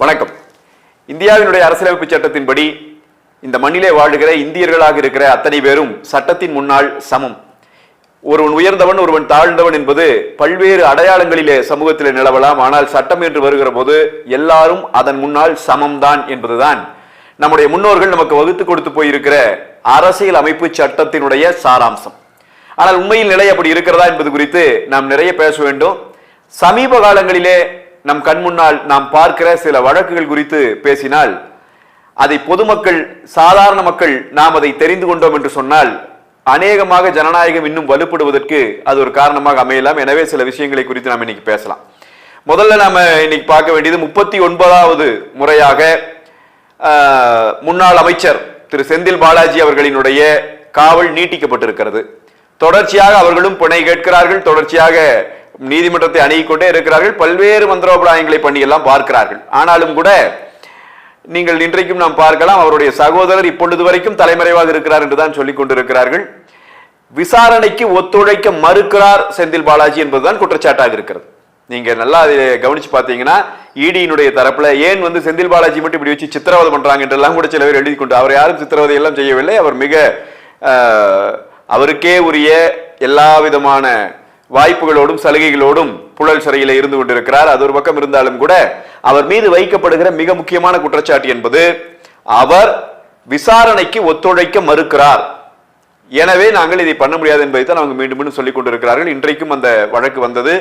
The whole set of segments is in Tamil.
வணக்கம். இந்தியாவினுடைய அரசியலமைப்பு சட்டத்தின்படி இந்த மண்ணிலே வாழுகிற இந்தியர்களாக இருக்கிற அத்தனை பேரும் சட்டத்தின் முன்னால் சமம். ஒருவன் உயர்ந்தவன் ஒருவன் தாழ்ந்தவன் என்பது பல்வேறு அடையாளங்களிலே சமூகத்திலே நிலவலாம். ஆனால் சட்டம் என்று வருகிற போது எல்லாரும் அதன் முன்னால் சமம்தான் என்பதுதான். நம்முடைய முன்னோர்கள் நமக்கு வகுத்து கொடுத்து போயிருக்கிற அரசியல் அமைப்பு சட்டத்தினுடைய சாராம்சம். ஆனால் உண்மையில் நிலை அப்படி இருக்கிறதா என்பது குறித்து நாம் நிறைய பேச வேண்டும். சமீப காலங்களிலே நம் கண் முன்னால் நாம் பார்க்கிற சில வழக்குகள் குறித்து பேசினால் அதை பொதுமக்கள் சாதாரண மக்கள் நாம் அதை தெரிந்து கொண்டோம் என்று சொன்னால் அநேகமாக ஜனநாயகம் இன்னும் வலுப்படுவதற்கு அது ஒரு காரணமாக அமையலாம். எனவே சில விஷயங்களை குறித்து நாம் இன்னைக்கு பேசலாம். முதல்ல நாம் இன்னைக்கு பார்க்க வேண்டியது முப்பத்தி ஒன்பதாவது முறையாக முன்னாள் அமைச்சர் திரு செந்தில் பாலாஜி அவர்களினுடைய காவல் நீட்டிக்கப்பட்டிருக்கிறது. தொடர்ச்சியாக அவர்களும் பிணை கேட்கிறார்கள். தொடர்ச்சியாக நீதிமன்றத்தை அணுகிக்கொண்டே இருக்கிறார்கள். பல்வேறு மந்திரோபாயங்களை பண்ணியெல்லாம் பார்க்கிறார்கள். ஆனாலும் கூட நீங்கள் இன்றைக்கும் நாம் பார்க்கலாம் அவருடைய சகோதரர் இப்பொழுது வரைக்கும் தலைமறைவாக இருக்கிறார் என்றுதான் சொல்லிக் கொண்டிருக்கிறார்கள். விசாரணைக்கு ஒத்துழைக்க மறுக்கிறார் செந்தில் பாலாஜி என்பதுதான் குற்றச்சாட்டாக இருக்கிறது. நீங்க நல்லா அதை கவனிச்சு பார்த்தீங்கன்னா இடியினுடைய தரப்புல ஏன் வந்து செந்தில் பாலாஜி மட்டும் இப்படி வச்சு சித்திரவதை பண்றாங்க என்றெல்லாம் கூட சில பேர் எழுதி கொண்டு அவர் யாரும் சித்திரவதை எல்லாம் செய்யவில்லை. அவர் மிக அவருக்கே உரிய எல்லா விதமான வாய்ப்புகளோடும் சலுகைகளோடும் புழல் சிறையில் இருந்து கொண்டிருக்கிறார். அது ஒரு பக்கம் இருந்தாலும் கூட அவர் மீது வைக்கப்படுகிற மிக முக்கியமான குற்றச்சாட்டு என்பது அவர் விசாரணைக்கு ஒத்துழைக்க மறுக்கிறார். எனவே நாங்கள் இதை பண்ண முடியாது என்பதை தான் அவங்க மீண்டும் மீண்டும் சொல்லிக் கொண்டிருக்கிறார்கள். இன்றைக்கும் அந்த வழக்கு வந்தது.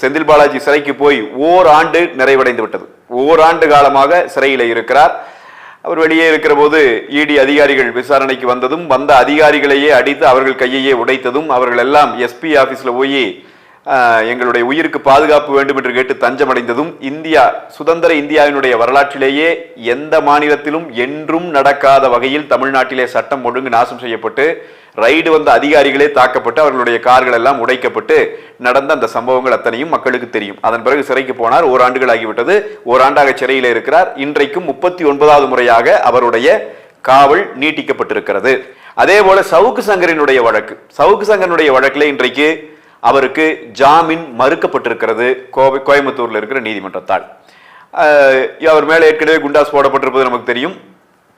செந்தில் பாலாஜி சிறைக்கு போய் ஓராண்டு நிறைவடைந்து விட்டது. ஓராண்டு காலமாக சிறையில் இருக்கிறார். அவர் வெளியே இருக்கிற போது இடி அதிகாரிகள் விசாரணைக்கு வந்ததும் வந்த அதிகாரிகளையே அடித்து அவர்கள் கையையே உடைத்ததும் அவர்கள் எல்லாம் எஸ்பி ஆஃபீஸில் போய் எங்களுடைய உயிருக்கு பாதுகாப்பு வேண்டும் என்று கேட்டு தஞ்சமடைந்ததும் இந்தியா சுதந்திர இந்தியாவினுடைய வரலாற்றிலேயே எந்த மாநிலத்திலும் என்றும் நடக்காத வகையில் தமிழ்நாட்டிலே சட்டம் ஒழுங்கு நாசம் செய்யப்பட்டு ரைடு வந்த அதிகாரிகளே தாக்கப்பட்டு அவர்களுடைய கார்கள் எல்லாம் உடைக்கப்பட்டு நடந்த அந்த சம்பவங்கள் அத்தனையும் மக்களுக்கு தெரியும். அதன் பிறகு சிறைக்கு போனார். ஓராண்டுகள் ஆகிவிட்டது. ஓராண்டாக சிறையில் இருக்கிறார். இன்றைக்கும் முப்பத்தி ஒன்பதாவது முறையாக அவருடைய காவல் நீட்டிக்கப்பட்டிருக்கிறது. அதே போல சவுக்கு சங்கரினுடைய வழக்கு. சவுக்கு சங்கரனுடைய வழக்கில் இன்றைக்கு அவருக்கு ஜாமீன் மறுக்கப்பட்டிருக்கிறது. கோவை கோயம்புத்தூரில் இருக்கிற நீதிமன்றத்தால். அவர் மேலே ஏற்கனவே குண்டாஸ் போடப்பட்டிருப்பது நமக்கு தெரியும்.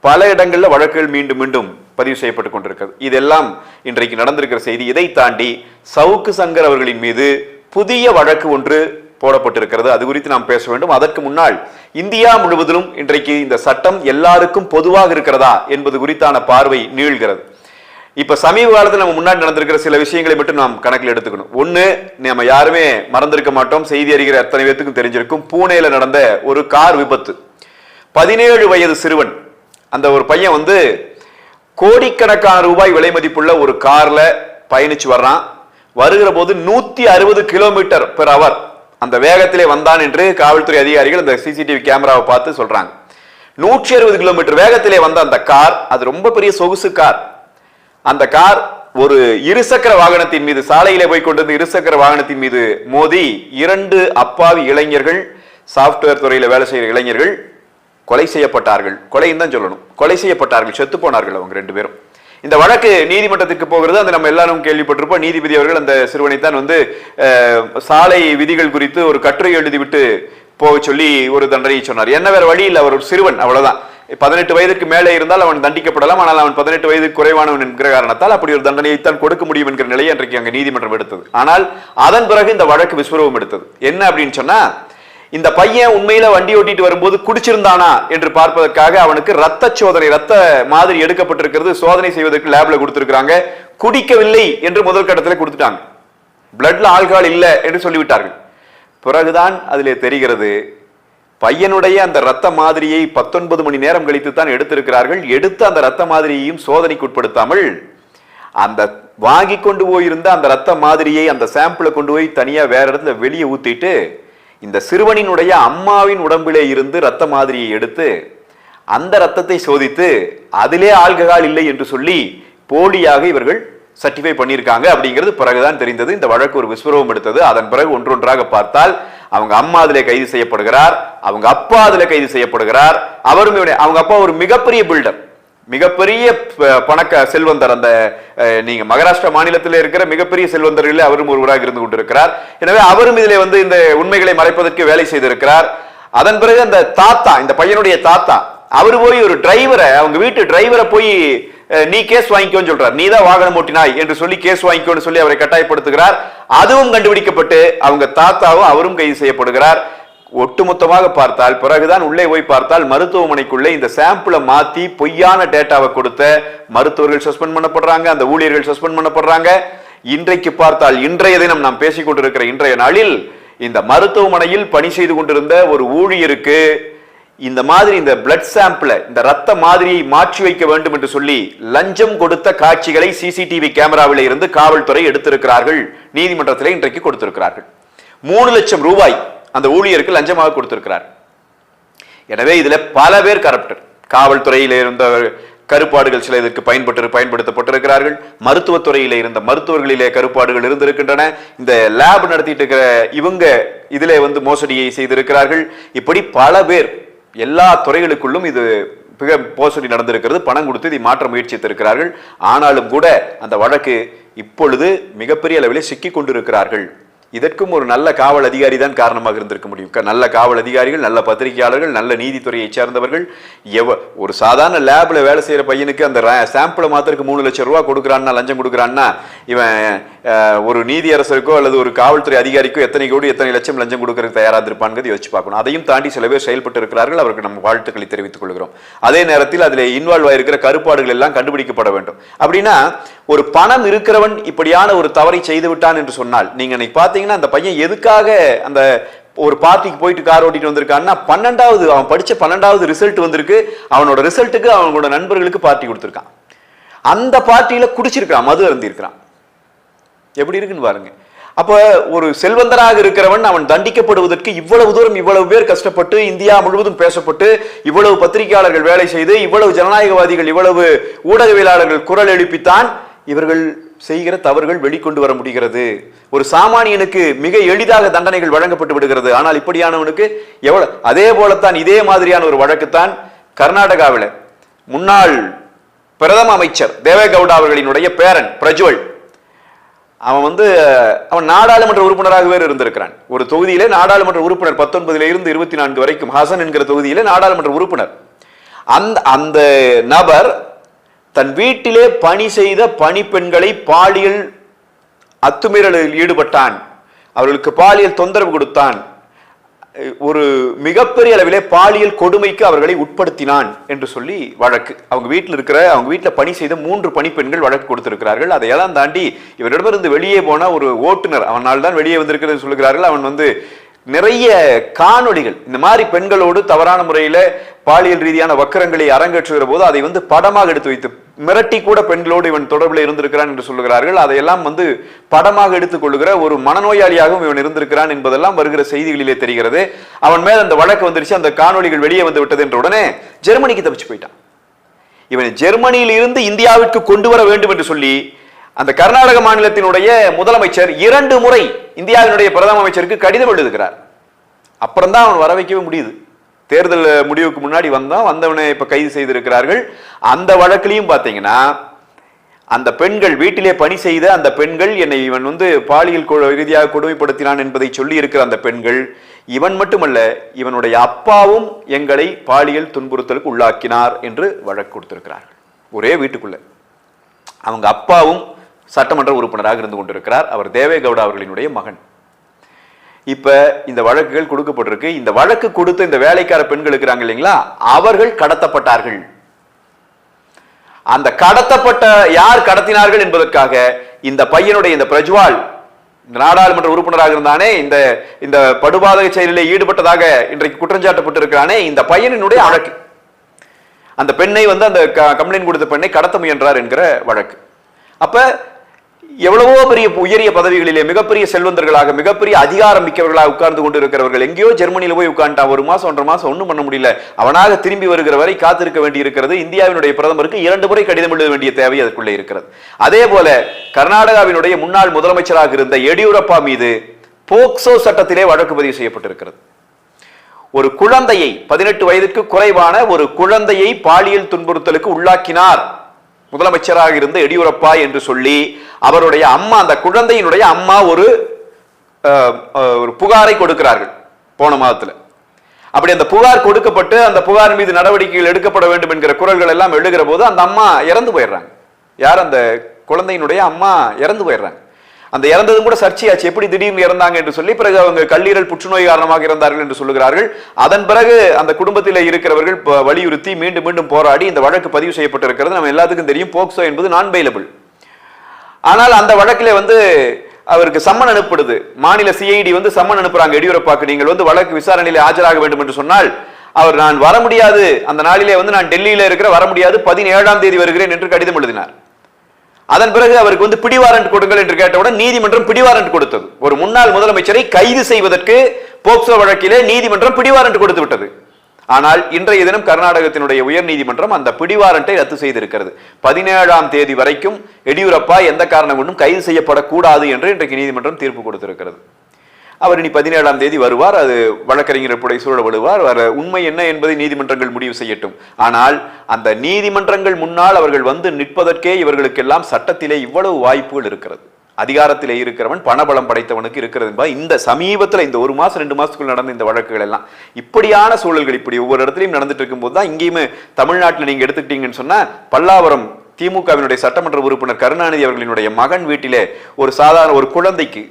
பல இடங்களில் வழக்குகள் மீண்டும் மீண்டும் பதிவு செய்யப்பட்டு கொண்டிருக்கிறது. இதெல்லாம் இன்றைக்கு நடந்திருக்கிற செய்தி. இதை தாண்டி சவுக்கு சங்கர் அவர்களின் மீது புதிய வழக்கு ஒன்று போடப்பட்டிருக்கிறது. அது குறித்து நாம் பேச வேண்டும். அதற்கு முன்னால் இந்தியா முழுவதிலும் இன்றைக்கு இந்த சட்டம் எல்லாருக்கும் பொதுவாக இருக்கிறதா என்பது குறித்தான பார்வை நீள்கிறது. இப்போ சமீப காலத்தில் நம்ம முன்னாடி நடந்திருக்கிற சில விஷயங்களை மட்டும் நாம் கணக்கில் எடுத்துக்கணும். ஒன்று நம்ம யாருமே மறந்திருக்க மாட்டோம். செய்தி அறிகிற அத்தனை பேத்துக்கும் தெரிஞ்சிருக்கும். பூனேல நடந்த ஒரு கார் விபத்து. பதினேழு வயது சிறுவன். அந்த ஒரு பையன் வந்து கோடிக்கணக்கான ரூபாய் விலை மதிப்புள்ள ஒரு கார்ல பயணிச்சு வர்றான். வருகிற போது நூத்தி அறுபது கிலோமீட்டர் பெர் அவர் அந்த வேகத்திலே வந்தான் என்று காவல்துறை அதிகாரிகள் அந்த சிசிடிவி கேமராவை பார்த்து சொல்றாங்க. நூற்றி அறுபது கிலோமீட்டர் வேகத்திலே வந்த அந்த கார் அது ரொம்ப பெரிய சொகுசு கார். அந்த கார் ஒரு இருசக்கர வாகனத்தின் மீது சாலையிலே போய் கொண்டிருந்த இருசக்கர வாகனத்தின் மீது மோதி இரண்டு அப்பாவி இளைஞர்கள் சாப்ட்வேர் துறையில வேலை செய்கிற இளைஞர்கள் கொலை செய்யப்பட்டார்கள். கொலைன்னு தான் சொல்லணும். கொலை செய்யப்பட்டார்கள். செத்து போனார்கள் அவங்க ரெண்டு பேரும். இந்த வழக்கு நீதிமன்றத்திற்கு போகிறது. அந்த நம்ம எல்லாரும் கேள்விப்பட்டிருப்போம். நீதிபதி அவர்கள் அந்த சிறுவனை தான் வந்து சாலை விதிகள் குறித்து ஒரு கட்டுரை எழுதிவிட்டு போக சொல்லி ஒரு தண்டனையை சொன்னார். என்ன வேற வழி இல்லை. அவர் ஒரு சிறுவன். அவ்வளவுதான். பதினெட்டு வயதுக்கு மேலே இருந்தால் அவன் தண்டிக்கப்படலாம் ஆனால் அவன் பதினெட்டு வயதுக்கு குறைவானவன் என்கிற காரணத்தால் அப்படி ஒரு தண்டனையைத்தான் கொடுக்க முடியும் என்கிற நிலையை அன்றைக்கு அங்கே நீதிமன்றம் எடுத்தது. ஆனால் அதன் பிறகு இந்த வழக்கு விஸ்வரூபம் எடுத்தது. என்ன அப்படின்னு சொன்னா இந்த பையன் உண்மையில வண்டி ஓட்டிட்டு வரும்போது குடிச்சிருந்தானா என்று பார்ப்பதற்காக அவனுக்கு ரத்த சோதனை ரத்த மாதிரி எடுக்கப்பட்டிருக்கிறது. சோதனை செய்வதற்கு லேப்ல கொடுத்திருக்கிறாங்க. குடிக்கவில்லை என்று முதல் கட்டத்தில் கொடுத்துட்டாங்க. பிளட்ல ஆல்கஹால் இல்லை என்று சொல்லிவிட்டார்கள். பிறகுதான் அதிலே தெரிகிறது பையனுடைய அந்த ரத்த மாதிரியை பத்தொன்பது மணி நேரம் கழித்து தான் எடுத்திருக்கிறார்கள். எடுத்து அந்த ரத்த மாதிரியையும் சோதனைக்கு உட்படுத்தாமல் அந்த வாங்கி கொண்டு போயிருந்த அந்த ரத்த மாதிரியை அந்த சாம்பிளை கொண்டு போய் தனியாக வேற இடத்துல வெளியே ஊத்திட்டு இந்த சிறுவனினுடைய அம்மாவின் உடம்பிலே இருந்து ரத்த மாதிரியை எடுத்து அந்த ரத்தத்தை சோதித்து அதிலே ஆல்கஹால் இல்லை என்று சொல்லி போலியாக இவர்கள் சர்டிஃபை பண்ணியிருக்காங்க. அப்படிங்கிறது பிறகுதான் தெரிந்தது. இந்த வழக்கு ஒரு விஸ்வரூபம் எடுத்தது. அதன் பிறகு ஒன்றொன்றாக பார்த்தால் அவங்க அம்மா அதிலே கைது செய்யப்படுகிறார் அவங்க அப்பா அதில் கைது செய்யப்படுகிறார். அவரும் அவங்க அப்பா ஒரு மிகப்பெரிய பில்டர் மிகப்பெரிய பணக்க செல்வந்தர் அந்த நீங்க மகாராஷ்டிரா மாநிலத்தில் இருக்கிற மிகப்பெரிய செல்வந்தர்களில் அவரும் ஒருவராக இருந்து கொண்டிருக்கிறார். எனவே அவரும் இதிலே வந்து இந்த உண்மைகளை மறைப்பதற்கு வேலை செய்திருக்கிறார். அதன் பிறகு அந்த தாத்தா இந்த பையனுடைய தாத்தா அவர் போய் ஒரு டிரைவரை அவங்க வீட்டு டிரைவரை போய் நீ கேஸ் வாங்கிக்கோன்னு சொல்றார். நீ தான் வாகனம் ஓட்டினாய் என்று சொல்லி கேஸ் வாங்கிக்கோன்னு சொல்லி அவரை கட்டாயப்படுத்துகிறார். அதுவும் கண்டுபிடிக்கப்பட்டு அவங்க தாத்தாவும் அவரும் கைது செய்யப்படுகிறார். ஒட்டுமொத்தமாக பார்த்தால் பிறகுதான் உள்ளே போய் பார்த்தால் மருத்துவமனைக்குள்ளே இந்த சாம்பிளை மாத்தி பொய்யான டேட்டாவை கொடுத்த மருத்துவர்கள் சஸ்பெண்ட் பண்ணப்படுறாங்க அந்த ஊழியர்கள் சஸ்பெண்ட் பண்ணப்படுறாங்க. இன்றைக்கு பார்த்தால் இன்றைய தினம் நாம் பேசிக்கொண்டிருக்கிற இன்றைய நாளில் இந்த மருத்துவமனையில் பணி செய்து கொண்டிருந்த ஒரு ஊழியருக்கு இந்த மாதிரி இந்த பிளட் சாம்பிளை இந்த ரத்த மாதிரியை மாற்றி வைக்க வேண்டும் என்று சொல்லி லஞ்சம் கொடுத்த காட்சிகளை சிசிடிவி கேமராவில் இருந்து காவல்துறை எடுத்திருக்கிறார்கள். நீதிமன்றத்தில் இன்றைக்கு கொடுத்திருக்கிறார்கள். மூணு லட்சம் ரூபாய் அந்த ஊழியருக்கு லஞ்சமாக கொடுத்திருக்கிறார். எனவே இதுல பல பேர் கரப்டர் காவல்துறையில் இருந்த கருப்பாடுகள் சில இதற்கு பயன்பட்டு பயன்படுத்தப்பட்டிருக்கிறார்கள். மருத்துவத்துறையில் இருந்த மருத்துவர்களிலே கருப்பாடுகள் இருந்திருக்கின்றன. இந்த லேப் நடத்திட்டு இருக்கிற இவங்க இதிலே வந்து மோசடியை செய்திருக்கிறார்கள். இப்படி பல பேர் எல்லா துறைகளுக்குள்ளும் இது மிக மோசடி நடந்திருக்கிறது. பணம் கொடுத்து இதை மாற்ற முயற்சித்திருக்கிறார்கள். ஆனாலும் கூட அந்த வழக்கு இப்பொழுது மிகப்பெரிய அளவிலே சிக்கிக் கொண்டிருக்கிறார்கள் இதற்கும் ஒரு நல்ல காவல் அதிகாரி தான் காரணமாக இருந்திருக்க முடியும். நல்ல காவல் அதிகாரிகள் நல்ல பத்திரிகையாளர்கள் நல்ல நீதித்துறையை சேர்ந்தவர்கள். எவ ஒரு சாதாரண லேபில் வேலை செய்யற பையனுக்கு அந்த சாம்பிளை மாத்திரக்கு மூணு லட்சம் ரூபா கொடுக்குறான்னா லஞ்சம் கொடுக்குறான்னா இவன் ஒரு நீதியரசருக்கோ அல்லது ஒரு காவல்துறை அதிகாரிக்கோ எத்தனை கோடி எத்தனை லட்சம் லஞ்சம் கொடுக்கறதுக்கு தயாராக இருப்பாங்கிறது யோசிச்சு பார்க்கணும். அதையும் தாண்டி சில பேர் செயல்பட்டு இருக்கிறார்கள். அவருக்கு நம்ம வாழ்த்துக்களை தெரிவித்துக் கொள்கிறோம். அதே நேரத்தில் அதில் இன்வால்வ் ஆயிருக்கிற கருப்பாடுகள் எல்லாம் கண்டுபிடிக்கப்பட வேண்டும். அப்படின்னா ஒரு பணம் இருக்கிறவன் இப்படியான ஒரு தவறை செய்து விட்டான் என்று சொன்னால் நீங்க இன்னைக்கு பார்த்தீங்கன்னா அந்த பையன் எதுக்காக அந்த ஒரு பார்ட்டிக்கு போயிட்டு கார் ஓட்டிட்டு வந்திருக்கான்னா பன்னெண்டாவது அவன் படித்த பன்னெண்டாவது ரிசல்ட் வந்திருக்கு. அவனோட ரிசல்ட்டுக்கு அவனோட நண்பர்களுக்கு பார்ட்டி கொடுத்துருக்கான். அந்த பார்ட்டியில் குடிச்சிருக்கான் மது அருந்திருக்கிறான். எப்படி இருக்குன்னு பாருங்க. அப்போ ஒரு செல்வந்தராக இருக்கிறவன் அவன் தண்டிக்கப்படுவதற்கு இவ்வளவு தூரம் இவ்வளவு பேர் கஷ்டப்பட்டு இந்தியா முழுவதும் பேசப்பட்டு இவ்வளவு பத்திரிகையாளர்கள் வேலை செய்து இவ்வளவு ஜனநாயகவாதிகள் இவ்வளவு ஊடகவியலாளர்கள் குரல் எழுப்பித்தான் இவர்கள் செய்கிற தவறுகள் வெளிக்கொண்டு வர முடிகிறது. ஒரு சாமானியனுக்கு மிக எளிதாக தண்டனைகள் வழங்கப்பட்டு விடுகிறது. ஆனால் இப்படியானவனுக்கு எவ்வளவு அதே போலத்தான் இதே மாதிரியான ஒரு வழக்குத்தான் கர்நாடகாவில். முன்னாள் பிரதம அமைச்சர் தேவேகவுடா அவர்களினுடைய பேரன் பிரஜ்வல். அவன் வந்து அவன் நாடாளுமன்ற உறுப்பினராகவே இருந்திருக்கிறான். ஒரு தொகுதியிலே நாடாளுமன்ற உறுப்பினர் பத்தொன்பதுல இருந்து இருபத்தி நான்கு வரைக்கும் ஹசன் என்கிற தொகுதியிலே நாடாளுமன்ற உறுப்பினர். அந்த அந்த நபர் தன் வீட்டிலே பணி செய்த பணிப்பெண்களை பாலியல் அத்துமீறலில் ஈடுபட்டான். அவர்களுக்கு பாலியல் தொந்தரவு கொடுத்தான். ஒரு மிகப்பெரிய அளவிலே பாலியல் கொடுமைக்கு அவர்களை உட்படுத்தினான் என்று சொல்லி வழக்கு. அவங்க வீட்டில் இருக்கிற அவங்க வீட்டில் பணி செய்த மூன்று பணிப்பெண்கள் வழக்கு கொடுத்திருக்கிறார்கள். அதையெல்லாம் தாண்டி இவரிடமிருந்து வெளியே போன ஒரு ஓட்டுநர் அவனால் தான் வெளியே வந்திருக்கிறது சொல்லுகிறார்கள். அவன் வந்து நிறைய காணொளிகள் இந்த மாதிரி பெண்களோடு தவறான முறையில பாலியல் ரீதியான வக்கரங்களை அரங்கேற்றுகிற போது அதை வந்து படமாக எடுத்து வைத்து மிரட்டி கூட பெண்களோடு இவன் தொடர்பில் இருந்திருக்கிறான் என்று சொல்லுகிறார்கள். அதையெல்லாம் வந்து படமாக எடுத்துக்கொள்கிற ஒரு மனநோயாளியாகவும் இவன் இருந்திருக்கிறான் என்பதெல்லாம் வருகிற செய்திகளிலே தெரிகிறது. அவன் மேல் அந்த வழக்கு வந்துருச்சு அந்த காணொலிகள் வெளியே வந்து விட்டது என்ற உடனே ஜெர்மனிக்கு தப்பிச்சு போயிட்டான். இவனை ஜெர்மனியில் இருந்து இந்தியாவிற்கு கொண்டு வர வேண்டும் என்று சொல்லி அந்த கர்நாடக மாநிலத்தினுடைய முதலமைச்சர் இரண்டு முறை இந்தியாவினுடைய பிரதம அமைச்சருக்கு கடிதம் எழுதுகிறார். அப்புறம் தான் அவன் வர வைக்கவே முடியுது. தேர்தல் முடிவுக்கு முன்னாடி வந்தான் வந்தவனை இப்ப கைது செய்திருக்கிறார்கள். அந்த வழக்கிலையும் பார்த்தீங்கன்னா அந்த பெண்கள் வீட்டிலே பணி செய்த அந்த பெண்கள் என்னை இவன் வந்து பாலியல் ரீதியாக கொடுமைப்படுத்தினான் என்பதை சொல்லி இருக்கிற அந்த பெண்கள் இவன் மட்டுமல்ல இவனுடைய அப்பாவும் எங்களை பாலியல் துன்புறுத்தலுக்கு உள்ளாக்கினார் என்று வழக்கு கொடுத்திருக்கிறார்கள். ஒரே வீட்டுக்குள்ள. அவங்க அப்பாவும் சட்டமன்ற உறுப்பினராக இருந்து கொண்டிருக்கிறார் அவர் தேவேகவுடா அவர்களினுடைய மகன். இப்ப இந்த வழக்குகள் கொடுக்கப்பட்டிருக்கு. இந்த வழக்கு கொடுத்த இந்த வேலைக்கார பெண்கள் இருக்கிறாங்க இல்லைங்களா? அவர்கள் கடத்தப்பட்டார்கள். அந்த கடத்தப்பட்ட யார் கடத்தினார்கள் என்பதற்காக இந்த பையனுடைய இந்த பிரஜ்வால் இந்த நாடாளுமன்ற உறுப்பினராக இருந்தானே இந்த இந்த படுபாதக செயலில் ஈடுபட்டதாக இன்றைக்கு குற்றஞ்சாட்டப்பட்டிருக்கிறானே இந்த பையனினுடைய வழக்கு அந்த பெண்ணை வந்து அந்த கம்ப்ளைண்ட் கொடுத்த பெண்ணை கடத்த முயன்றார் என்கிற வழக்கு. அப்ப எவ்வளவோ பெரிய உயரிய பதவிகளிலே மிகப்பெரிய செல்வந்தர்களாக மிகப்பெரிய அதிகாரம் மிக்கவர்களாக உட்கார்ந்து கொண்டு இருக்கிறவர்கள் எங்கேயோ ஜெர்மனியில் போய் உட்காந்துட்டான் ஒரு மாசம் ஒன்றரை மாசம் ஒன்றும் பண்ண முடியல. அவனாக திரும்பி வருகிற வரை காத்திருக்க வேண்டியிருக்கிறது இந்தியாவினுடைய பிரதமருக்கு இரண்டு முறை கடிதம் எழுத வேண்டிய தேவை அதற்குள்ளே இருக்கிறது. அதே போல கர்நாடகாவினுடைய முன்னாள் முதலமைச்சராக இருந்த எடியூரப்பா மீது போக்சோ சட்டத்திலே வழக்கு பதிவு செய்யப்பட்டிருக்கிறது. ஒரு குழந்தையை பதினெட்டு வயதுக்கு குறைவான ஒரு குழந்தையை பாலியல் துன்புறுத்தலுக்கு உள்ளாக்கினார். முதலமைச்சராக இருந்த எடியூரப்பா என்று சொல்லி அவருடைய அம்மா அந்த குழந்தையினுடைய அம்மா ஒரு ஒரு புகாரை கொடுக்கிறார்கள் போன மாதத்துல. அப்படி அந்த புகார் கொடுக்கப்பட்டு அந்த புகார் மீது நடவடிக்கைகள் எடுக்கப்பட வேண்டும் என்கிற குரல்கள் எல்லாம் எழுகிற போது அந்த அம்மா இறந்து போயிடுறாங்க. யார் அந்த குழந்தையினுடைய அம்மா இறந்து போயிடுறாங்க. அந்த இறந்ததும் கூட சர்ச்சையாச்சு. எப்படி திடீர்னு இறந்தாங்க என்று சொல்லி பிறகு அவங்க கல்லீரல் புற்றுநோய் காரணமாக இறந்தார்கள் என்று சொல்லுகிறார்கள். அதன் பிறகு அந்த குடும்பத்தில் இருக்கிறவர்கள் வலியுறுத்தி மீண்டும் மீண்டும் போராடி இந்த வழக்கு பதிவு செய்யப்பட்டிருக்கிறது. நம்ம எல்லாத்துக்கும் தெரியும். போக்சோ என்பது நான் பெயிலபிள் ஆனால் அந்த வழக்கில் வந்து அவருக்கு சம்மன் அனுப்படுது. மாநில சிஐடி வந்து சம்மன் அனுப்புறாங்க. எடியூரப்பாக்கு நீங்கள் வந்து வழக்கு விசாரணையில் ஆஜராக வேண்டும் என்று சொன்னால் அவர் நான் வர முடியாது. அந்த நாளிலே வந்து நான் டெல்லியில இருக்கிற வர முடியாது. பதினேழாம் தேதி வருகிறேன் என்று கடிதம் எழுதினார். அதன் பிறகு அவருக்கு வந்து பிடிவாரண்ட் கொடுங்கள் என்று கேட்டவுடன் நீதிமன்றம் பிடிவாரண்ட் கொடுத்தது. ஒரு முன்னாள் முதலமைச்சரை கைது செய்வதற்கு போக்சோ வழக்கிலே நீதிமன்றம் பிடிவாரண்ட் கொடுத்து விட்டது. ஆனால் இன்றைய தினம் கர்நாடகத்தினுடைய உயர் நீதிமன்றம் அந்த பிடிவாரண்டை ரத்து செய்திருக்கிறது. பதினேழாம் தேதி வரைக்கும் எடியூரப்பா எந்த காரணம் கொண்டும் கைது செய்யப்படக்கூடாது என்று இன்றைக்கு நீதிமன்றம் தீர்ப்பு கொடுத்திருக்கிறது. அவர் இனி பதினேழாம் தேதி வருவார். அது வழக்கறிஞர் புடை சூழப்படுவார்? வர உண்மை என்ன என்பதை நீதிமன்றங்கள் முடிவு செய்யட்டும். ஆனால் அந்த நீதிமன்றங்கள் முன்னால் அவர்கள் வந்து நிற்பதற்கே இவர்களுக்கெல்லாம் சட்டத்திலே இவ்வளவு வாய்ப்புகள் இருக்கிறது. அதிகாரத்திலே இருக்கிறவன் பணபலம் படைத்தவனுக்கு இருக்கிறது என்பது இந்த சமீபத்தில் இந்த ஒரு மாசம் ரெண்டு மாதத்துக்குள் நடந்த இந்த வழக்குகள் எல்லாம். இப்படியான சூழல்கள் இப்படி ஒவ்வொரு இடத்துலையும் நடந்துட்டு இருக்கும்போது தான் இங்கேயுமே தமிழ்நாட்டில் நீங்கள் எடுத்துக்கிட்டீங்கன்னு சொன்னால் பல்லாவரம் திமுகவினுடைய சட்டமன்ற உறுப்பினர் கருணாநிதி அவர்களினுடைய மகன் வீட்டிலே ஒரு சாதாரண ஒரு குழந்தைக்கு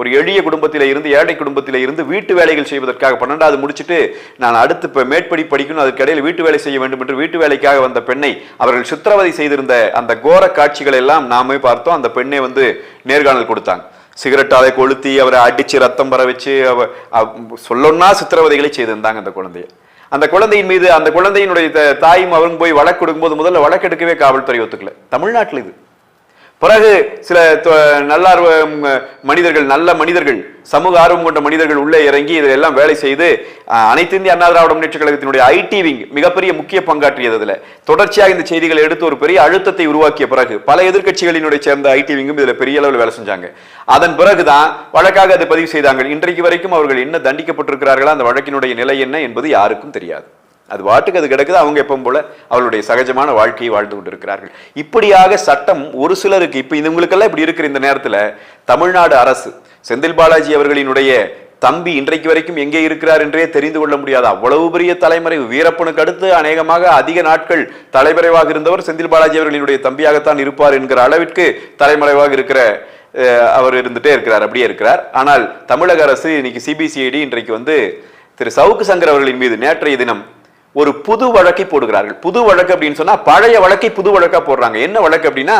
ஒரு எளிய குடும்பத்தில இருந்து ஏழை குடும்பத்தில இருந்து வீட்டு வேலைகள் செய்வதற்காக பன்னெண்டாவது முடிச்சுட்டு நான் அடுத்து இப்போ மேற்படி படிக்கணும் அதுக்கிடையில் வீட்டு வேலை செய்ய வேண்டும் என்று வீட்டு வேலைக்காக வந்த பெண்ணை அவர்கள் சித்திரவதை செய்திருந்த அந்த கோர காட்சிகள் எல்லாம் நாமே பார்த்தோம். அந்த பெண்ணை வந்து நேர்காணல் கொடுத்தாங்க. சிகரெட்டாலை கொளுத்தி அவரை அடித்து ரத்தம் வர வச்சு அவ சொல்லணும்னா சொல்லொன்னா சித்திரவதைகளை செய்திருந்தாங்க அந்த குழந்தைய. அந்த குழந்தையின் மீது அந்த குழந்தையினுடைய தாயும் அவரும் போய் வழக்கு கொடுக்கும்போது முதல்ல வழக்கெடுக்கவே காவல்துறை ஒத்துக்கல. தமிழ்நாட்டில் இது. பிறகு சில நல்லார்வ மனிதர்கள் நல்ல மனிதர்கள் சமூக ஆர்வம் கொண்ட மனிதர்கள் உள்ளே இறங்கி இதெல்லாம் வேலை செய்து அனைத்து இந்திய அண்ணா திராவிட முன்னேற்ற கழகத்தினுடைய ஐடி விங் மிகப்பெரிய முக்கிய பங்காற்றியது அதில். தொடர்ச்சியாக இந்த செய்திகளை எடுத்து ஒரு பெரிய அழுத்தத்தை உருவாக்கிய பிறகு பல எதிர்க்கட்சிகளினுடைய சேர்ந்த ஐடி விங்கும் இதில் பெரிய அளவில் வேலை செஞ்சாங்க. அதன் பிறகுதான் வழக்காக அதை பதிவு செய்தாங்க. இன்றைக்கு வரைக்கும் அவர்கள் என்ன தண்டிக்கப்பட்டிருக்கிறார்களா அந்த வழக்கினுடைய நிலை என்ன என்பது யாருக்கும் தெரியாது. அது வாட்டுக்கு அது கிடக்குது அவங்க எப்பவும் போல அவளுடைய சகஜமான வாழ்க்கையை வாழ்ந்து கொண்டிருக்கிறார்கள். இப்படியாக சட்டம் ஒரு சிலருக்கு இப்போ இவங்களுக்கெல்லாம் இப்படி இருக்கிற இந்த நேரத்தில் தமிழ்நாடு அரசு செந்தில் பாலாஜி அவர்களினுடைய தம்பி இன்றைக்கு வரைக்கும் எங்கே இருக்கிறார் என்றே தெரிந்து கொள்ள முடியாது. அவ்வளவு பெரிய தலைமறைவு வீரப்பனுக்கு அடுத்து அநேகமாக அதிக நாட்கள் தலைமறைவாக இருந்தவர் செந்தில் பாலாஜி அவர்களினுடைய தம்பியாகத்தான் இருப்பார் என்கிற அளவிற்கு தலைமறைவாக இருக்கிற அவர் இருந்துட்டே இருக்கிறார் அப்படியே இருக்கிறார். ஆனால் தமிழக அரசு இன்னைக்கு சிபிசிஐடி இன்றைக்கு வந்து திரு சவுக்கு சங்கர் அவர்களின் மீது நேற்றைய தினம் ஒரு புது வழக்கை போடுகிறார்கள். புது வழக்கு அப்படின்னு சொன்னா பழைய வழக்கை புது வழக்கா போடுறாங்க. என்ன வழக்கு அப்படின்னா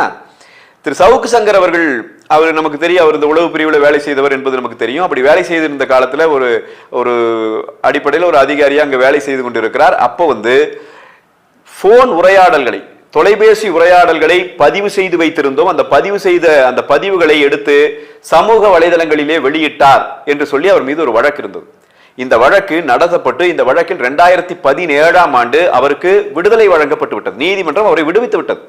திரு சவுக்கு சங்கர் அவர்கள் அவர் நமக்கு தெரியும் அவர் இந்த உளவு பிரிவில் வேலை செய்தவர் என்பது நமக்கு தெரியும். அப்படி வேலை செய்திருந்த காலத்துல ஒரு ஒரு அடிப்படையில் ஒரு அதிகாரியா அங்கே வேலை செய்து கொண்டிருக்கிறார். அப்போ வந்து போன் உரையாடல்களை தொலைபேசி உரையாடல்களை பதிவு செய்து வைத்திருந்தோம். அந்த பதிவு செய்த அந்த பதிவுகளை எடுத்து சமூக வலைதளங்களிலே வெளியிட்டார் என்று சொல்லி அவர் மீது ஒரு வழக்கு இருந்தது. இந்த வழக்கு நடத்தப்பட்டு இந்த வழக்கில் ரெண்டாயிரத்தி பதினேழாம் ஆண்டு அவருக்கு விடுதலை வழங்கப்பட்டு விட்டது. நீதிமன்றம் அவரை விடுவித்து விட்டது.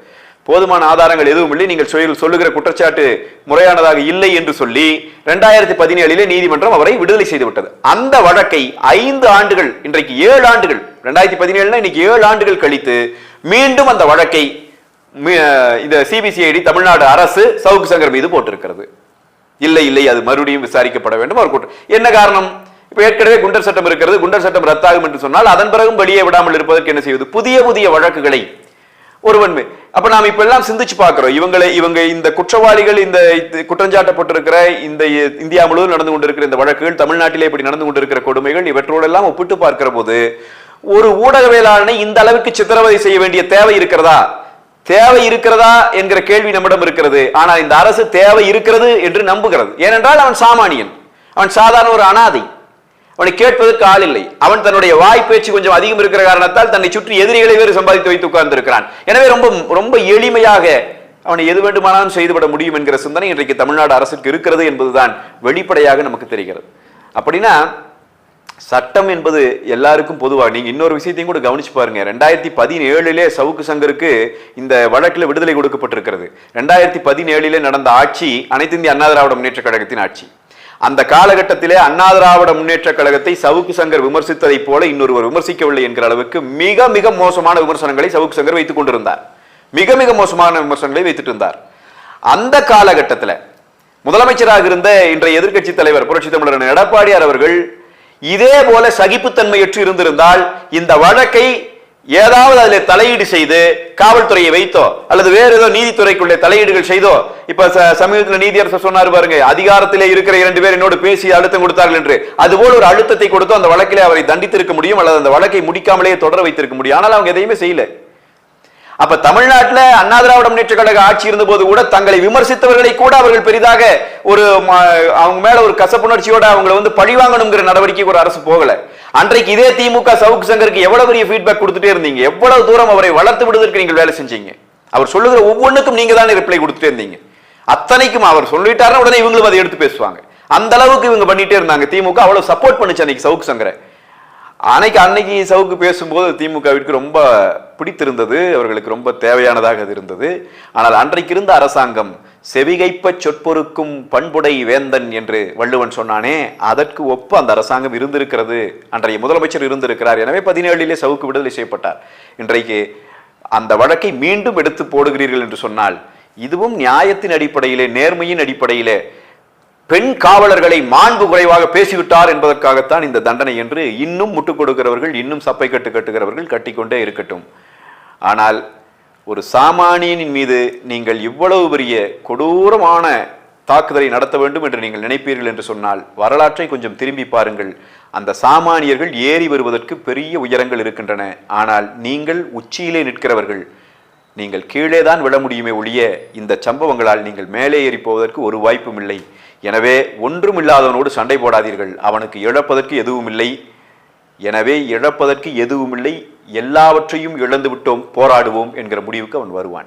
போதுமான ஆதாரங்கள் எதுவும் இல்லை. நீங்கள் சொல்லுகிற குற்றச்சாட்டு முறையானதாக இல்லை என்று சொல்லி ரெண்டாயிரத்தி பதினேழிலே நீதிமன்றம் அவரை விடுதலை செய்து விட்டது. அந்த வழக்கை ஐந்து ஆண்டுகள் இன்றைக்கு ஏழு ஆண்டுகள் ரெண்டாயிரத்தி பதினேழுனா இன்னைக்கு ஏழு ஆண்டுகள் கழித்து மீண்டும் அந்த வழக்கை இந்த சிபிசிஐடி தமிழ்நாடு அரசு சவுக்கு சங்கர் மீது போட்டிருக்கிறது. இல்லை இல்லை அது மறுபடியும் விசாரிக்கப்பட வேண்டும். அவர் கூட்டம் என்ன காரணம்? இப்ப ஏற்கனவே குண்டர் சட்டம் இருக்கிறது குண்டர் சட்டம் ரத்தாகும் என்று சொன்னால் அதன் பிறகும் வெளியே விடாமல் இருப்பதற்கு என்ன செய்வது? புதிய புதிய வழக்குகளை ஒருவன் அப்ப நாம் இப்ப எல்லாம் சிந்திச்சு பார்க்கிறோம். இவங்களை இவங்க இந்த குற்றவாளிகள் இந்த இது குற்றஞ்சாட்டப்பட்டிருக்கிற இந்த இந்தியா முழுவதும் நடந்து கொண்டிருக்கிற இந்த வழக்குகள் தமிழ்நாட்டிலே இப்படி நடந்து கொண்டிருக்கிற கொடுமைகள் இவற்றோடெல்லாம் ஒப்பிட்டு பார்க்கிற போது ஒரு ஊடகவியலாளனை இந்த அளவுக்கு சித்திரவதை செய்ய வேண்டிய தேவை இருக்கிறதா? தேவை இருக்கிறதா என்கிற கேள்வி நம்மிடம் இருக்கிறது. ஆனால் இந்த அரசு தேவை இருக்கிறது என்று நம்புகிறது. ஏனென்றால் அவன் சாமானியன். அவன் சாதாரண ஒரு அனாதை. அவனை கேட்பதற்கு ஆள் இல்லை. அவன் தன்னுடைய வாய் பேச்சு கொஞ்சம் அதிகம் இருக்கிற காரணத்தால் தன்னை சுற்றி எதிரிகளை வேறு சம்பாதித்து வைத்து உட்கார்ந்திருக்கிறான். எனவே ரொம்ப ரொம்ப எளிமையாக அவனை எது வேண்டுமானாலும் செய்துவிட முடியும் என்கிற சிந்தனை இன்றைக்கு தமிழ்நாடு அரசுக்கு இருக்கிறது என்பதுதான் வெளிப்படையாக நமக்கு தெரிகிறது. அப்படின்னா சட்டம் என்பது எல்லாருக்கும் பொதுவாக நீங்க இன்னொரு விஷயத்தையும் கூட கவனிச்சு பாருங்க. ரெண்டாயிரத்தி பதினேழுலே சவுக்கு சங்கருக்கு இந்த வழக்கில் விடுதலை கொடுக்கப்பட்டிருக்கிறது. ரெண்டாயிரத்தி பதினேழிலே நடந்த ஆட்சி அனைத்து இந்திய அண்ணா திராவிட முன்னேற்ற கழகத்தின் ஆட்சி. அந்த காலகட்டத்திலே அண்ணா திராவிட முன்னேற்ற கழகத்தை சவுக்கு சங்கர் விமர்சித்ததைப் போல இன்னொருவர் விமர்சிக்கவில்லை என்கிற அளவுக்கு மிக மிக மோசமான விமர்சனங்களை சவுக்கு சங்கர் வைத்துக் கொண்டிருந்தார். மிக மிக மோசமான விமர்சனங்களை வைத்துட்டு இருந்தார். அந்த காலகட்டத்தில் முதலமைச்சராக இருந்த இன்றைய எதிர்க்கட்சி தலைவர் புரட்சி தமிழர் எடப்பாடியார் அவர்கள் இதே போல சகிப்புத்தன்மையற்று இருந்திருந்தால் இந்த வழக்கை ஏதாவது அதில் தலையீடு செய்து காவல்துறையை வைத்தோ அல்லது வேறு ஏதோ நீதித்துறைக்குள்ளே தலையீடுகள் செய்தோ இப்ப ச- சமீபத்தில் நீதியரசர் சொன்னார் பாருங்க அதிகாரத்திலே இருக்கிற இரண்டு பேர் என்னோடு பேசி அழுத்தம் கொடுத்தார்கள் என்று. அதுபோல் ஒரு அழுத்தத்தை கொடுத்து அந்த வழக்கிலே அவரை தண்டித்திருக்க முடியும் அல்லது அந்த வழக்கை முடிக்காமலேயே தொடர வைத்திருக்க முடியும். ஆனால் அவங்க எதையுமே செய்யல. அப்ப தமிழ்நாட்டில் அண்ணா திராவிட முன்னேற்ற கழக ஆட்சி இருந்த போது கூட தங்களை விமர்சித்தவர்களை கூட அவர்கள் பெரிதாக ஒரு அவங்க மேல ஒரு கசப்புணர்ச்சியோட அவங்களை வந்து பழிவாங்கணுங்கிற நடவடிக்கைக்கு ஒரு அரசு போகல. அன்றைக்கு இதே திமுக சவுக்கு சங்கருக்கு எவ்வளவு பெரிய ஃபீட்பேக் கொடுத்துட்டே இருந்தீங்க? எவ்வளவு தூரம் அவரை வளர்த்து விடுவதற்கு நீங்கள் வேலை செஞ்சீங்க? அவர் சொல்லுகிற ஒவ்வொன்றுக்கும் நீங்க தானே ரிப்ளை கொடுத்துட்டே இருந்தீங்க. அத்தனைக்கும் அவர் சொல்லிட்டாருன்னா உடனே இவங்களும் அதை எடுத்து பேசுவாங்க. அந்த அளவுக்கு இவங்க பண்ணிட்டே இருந்தாங்க. திமுக அவ்வளவு சப்போர்ட் பண்ணுச்சு அன்னைக்கு சவுக்கு சங்கரை. அன்னைக்கு அன்னைக்கு சவுக்கு பேசும்போது திமுகவிற்கு ரொம்ப பிடித்திருந்தது. அவர்களுக்கு ரொம்ப தேவையானதாக அது இருந்தது. ஆனால் அன்றைக்கு இருந்த அரசாங்கம் செவிகைப்ப சொற்பொருக்கும் பண்புடை வேந்தன் என்று வள்ளுவன் சொன்னானே அதற்கு ஒப்ப அந்த அரசாங்கம் இருந்திருக்கிறது. அன்றைய முதலமைச்சர் இருந்திருக்கிறார். எனவே பதினேழிலே சவுக்கு விடுதலை செய்யப்பட்டார். இன்றைக்கு அந்த வழக்கை மீண்டும் எடுத்து போடுகிறீர்கள் என்று சொன்னால் இதுவும் நியாயத்தின் அடிப்படையிலே நேர்மையின் அடிப்படையிலே பெண் காவலர்களை மாண்பு குறைவாக பேசிவிட்டார் என்பதற்காகத்தான் இந்த தண்டனை என்று இன்னும் முட்டுக் கொடுக்கிறவர்கள் இன்னும் சப்பை கட்டு கட்டுகிறவர்கள் கட்டிக்கொண்டே இருக்கட்டும். ஆனால் ஒரு சாமானியனின் மீது நீங்கள் இவ்வளவு பெரிய கொடூரமான தாக்குதலை நடத்த வேண்டும் என்று நீங்கள் நினைப்பீர்கள் என்று சொன்னால் வரலாற்றை கொஞ்சம் திரும்பி பாருங்கள். அந்த சாமானியர்கள் ஏறி வருவதற்கு பெரிய உயரங்கள் இருக்கின்றன. ஆனால் நீங்கள் உச்சியிலே நிற்கிறவர்கள் நீங்கள் கீழே தான் விழ முடியுமே ஒழிய இந்த சம்பவங்களால் நீங்கள் மேலே ஏறி போவதற்கு ஒரு வாய்ப்பும் இல்லை. எனவே ஒன்றும் இல்லாதவனோடு சண்டை போடாதீர்கள். அவனுக்கு இழப்பதற்கு எதுவும் இல்லை எனவே இழப்பதற்கு எதுவும் இல்லை எல்லாவற்றையும் இழந்து விட்டோம் போராடுவோம் என்கிற முடிவுக்கு அவன் வருவான்.